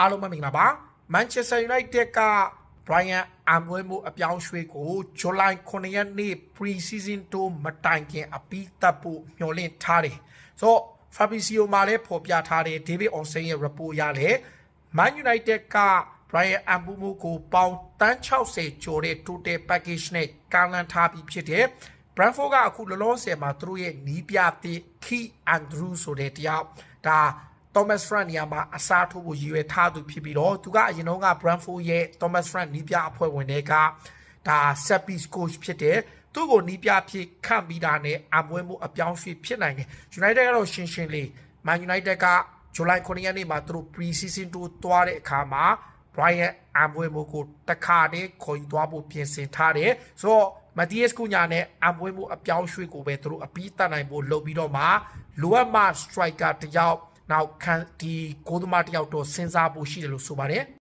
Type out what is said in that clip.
အားလုံးပဲမင်္ဂလာပါ Manchester United က Brian Ambemo အပြောင်းရွှေ့ကို July 9ရက်နေ့ Pre-season 2မတိုင်ခင်အပြီးသတ်ဖို့မျှော်လင့်ထားတယ်ဆိုတော့ Fabrizio မှာလည်းဖော်ပြထားတယ် David Ornstein ရဲ့ report ရလဲ Man United က Brian Ambemo ကိုပေါင်တန်း60ကျော်တဲ့ total package နဲ့ကမ်းလှမ်းထားပြီးဖြစ်တယ် Brentford ကအခုလောလောဆယ်မှာသူတို့ရဲ့နီးပြသစ် Key Andrew ဆိုတဲ့တယောက်ဒါ Thomas Frank နေရာမှာအစားထိုးဖို့ရည်ရွယ်ထားသူဖြစ်ပြီးတော့သူကအရင်တော့က Brentford ရဲ့ Thomas Frank နီးပြအဖွဲ့ဝင်တွေကဒါ set piece coach ဖြစ်တယ်သူ့ကိုနီးပြဖြစ်ခန့်ပြီးတာနဲ့အမွေးမှုအပြောင်းရွှေ့ဖြစ်နိုင်တယ် United ကတော့ရှင်းရှင်းလေး Man United က July 9ရက်နေ့မှာသူတို့ pre-season 2သွားတဲ့အခါမှာ Brian Ambwemo ကိုတခါတည်းခေါ်ယူသွားဖို့ပြင်ဆင်ထားတယ်ဆိုတော့ Matthias Cunha နဲ့ Ambwemo အပြောင်းရွှေ့ကိုပဲသူတို့အပြီးတတ်နိုင်ဖို့လုပ်ပြီးတော့မှလိုအပ်မှ striker တစ်ယောက် နောက်ခံဒီကိုသမားတစ်ယောက်တော့စဉ်းစားဖို့ရှိတယ်လို့ဆိုပါတယ်